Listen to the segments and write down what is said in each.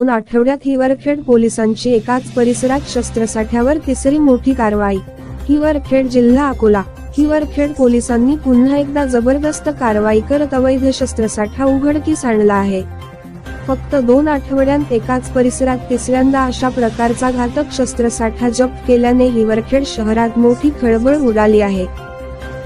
दोन आठवड्यात हिवरखेड पोलिसांची एकाच परिसरात शस्त्रसाठ्यावर तिसरी मोठी कारवाई. हिवरखेड जिल्हा अकोला. हिवरखेड पोलिसांनी पुन्हा एकदा जबरदस्त कारवाई करत अवैध शस्त्रसाठा उघडकीस आणला आहे. फक्त दोन आठवड्यांत एकाच परिसरात तिसऱ्यांदा अशा प्रकारचा घातक शस्त्रसाठा जप्त केल्याने हिवरखेड शहरात मोठी खळबळ उडाली आहे.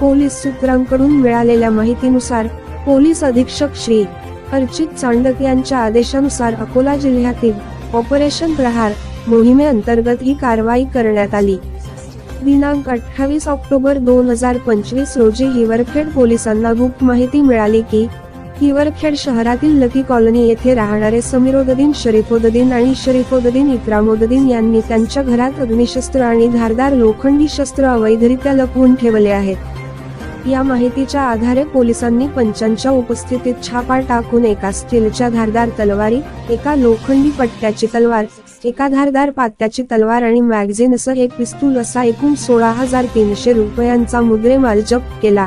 पोलीस सूत्रांकडून मिळालेल्या माहितीनुसार पोलीस अधीक्षक श्री. अर्चित चांडक यांच्या आदेशानुसार अकोला जिल्ह्यातील ऑपरेशन प्रहार मोहिमेअंतर्गत ही कारवाई करण्यात आली. दिनांक अठ्ठावीस ऑक्टोबर दोन हजार पंचवीस रोजी हिवरखेड पोलिसांना गुप्त माहिती मिळाली की हिवरखेड शहरातील लकी कॉलनी येथे राहणारे समीरोददीन शरीफोददीन आणि शरीफोददीन इक्रामोददीन यांनी त्यांच्या घरात अग्निशस्त्र आणि धारदार लोखंडी शस्त्र अवैधरित्या लपवून ठेवले आहेत. या माहितीच्या आधारे पोलिसांनी पंचांच्या उपस्थितीत छापा टाकून एका स्टीलच्या धारदार तलवारी एका लोखंडी पट्ट्याची तलवार एका धारदार पात्याची तलवार आणि मॅगझिन असं एक पिस्तूल असा एकूण सोळा हजार तीनशे रुपयांचा मुद्रेमाल जप्त केला.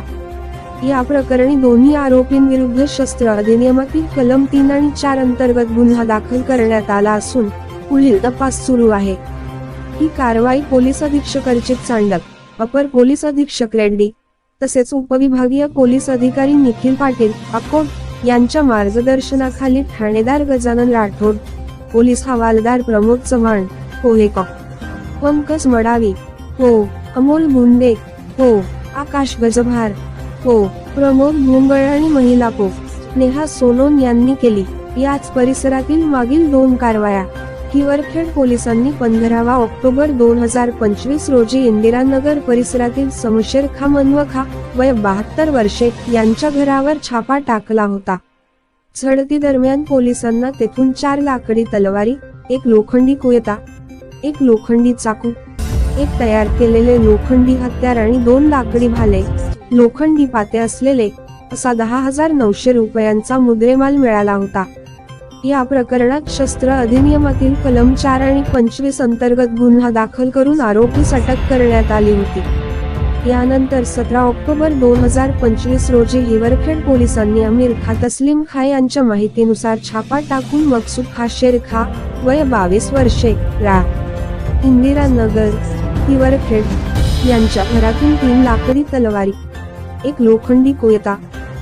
या प्रकरणी दोन्ही आरोपींविरुद्ध शस्त्र अधिनियमातील कलम तीन आणि चार अंतर्गत गुन्हा दाखल करण्यात आला असून पुढील तपास सुरू आहे. ही कारवाई पोलीस अधीक्षक अर्चित चांडक अपर पोलीस अधीक्षक रेड्डी तसेच उपविभागीय पोलीस अधिकारी निखिल पाटील अकोट यांच्या मार्गदर्शनाखाली ठाणेदार गजानन राठोड पोलीस हवालदार प्रमोद चव्हाण हो पोहेकॉ पंकज मडावी हो अमोल गुंडे हो आकाश गजभार हो प्रमोद भुंगळ आणि महिला को नेहा सोनोन यांनी केली. याच परिसरातील मागील दोन कारवाया हिवरखेड पोलिसांनी पंधरावा ऑक्टोबर दोन हजार पंचवीस रोजी इंदिरानगर परिसरातील समशेर खा मनवखा वय बहात्तर वर्षे यांच्या घरावर छापा टाकला होता. झडती दरम्यान पोलिसांना तेथून चार लाकडी तलवारी एक लोखंडी कुयता एक लोखंडी चाकू एक तयार केलेले लोखंडी हत्यार आणि दोन लाकडी भाले लोखंडी पाते असलेले असा दहा हजार नऊशे रुपयांचा मुद्रेमाल मिळाला होता. या प्रकरणात शस्त्र अधिनियमातील कलम चार आणि पंचवीस अंतर्गत गुन्हा दाखल करून आरोपीस अटक करण्यात आली होती. यानंतर सतरा ऑक्टोबर दोन हजार पंचवीस रोजी हिवरखेड पोलिसांनी अमीर खा तस्लीम खा यांच्या माहितीनुसार छापा टाकून मकसूद खा शेर खा वय बावीस वर्षे रा. इंदिरा नगर हिवरखेड यांच्या घरातून तीन लाकडी तलवारी एक लोखंडी कोयता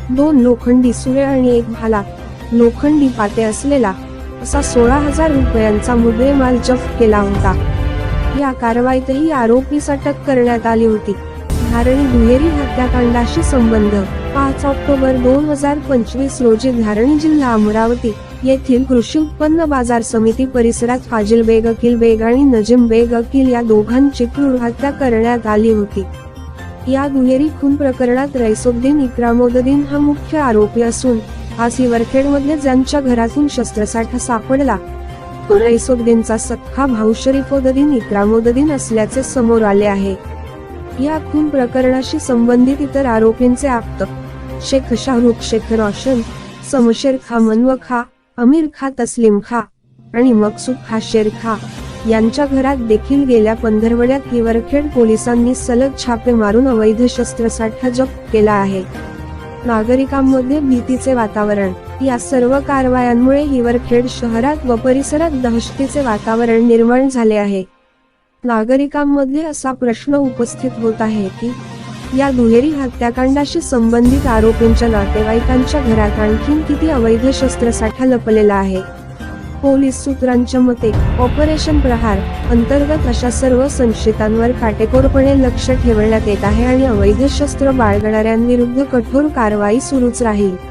दोन लोखंडी सुरे आणि एक भाला लोखंडी पाते असलेला असा सोळा हजार रुपयांचा मुद्देमाल जप्त केला होता. या कारवाईतही आरोपीस अटक करण्यात आली होती. धारणी दुहेरी हत्याकांडाशी संबंध. पाच ऑक्टोबर दोन हजार पंचवीस रोजी धारणी जिल्हा अमरावती येथील कृषी उत्पन्न बाजार समिती परिसरात फाजिल बेग अकिल बेग आणि नजीम बेग अकिल या दोघांची क्रूर हत्या करण्यात आली होती. या दुहेरी खून प्रकरणात रैसुद्दीन इक्रामोद्दीन हा मुख्य आरोपी असून हा सिवरखेडमध्ये ज्यांच्या घरातून शस्त्रसाठा सापडला तो सख्खा भाऊ शरीफोद्दीन इक्रामोद्दीन असल्याचे समोर आले आहे. या खून प्रकरणाशी संबंधित इतर आरोपींचे आप्त शेख शाहरुख शेख रोशन समशेर खा मनव खा अमीर खा तस्लीम खा आणि मकसूद खा शेर खा यांच्या घरात देखील गेल्या पंधरवड्यात हिवरखेड पोलिसांनी सलग छापे मारून अवैध शस्त्रसाठा जप्त केला आहे. नागरिकांमध्ये भीतीचे वातावरण. या सर्व कारवायांमुळे हिवरखेड शहरात व परिसरात दहशतीचे वातावरण निर्माण झाले आहे. नागरिकांमध्ये असा प्रश्न उपस्थित होत आहे की या दुहेरी हत्याकांडाशी संबंधित आरोपींच्या नातेवाईकांच्या घरात आणखीन किती अवैध शस्त्रसाठा लपलेला आहे? पोलीस सूत्रांच्या मते ऑपरेशन प्रहार अंतर्गत अशा सर्व संशयितांवर काटेकोरपणे लक्ष ठेवण्यात येत आहे आणि अवैध शस्त्र बाळगणाऱ्यांविरुद्ध कठोर कारवाई सुरूच राहील.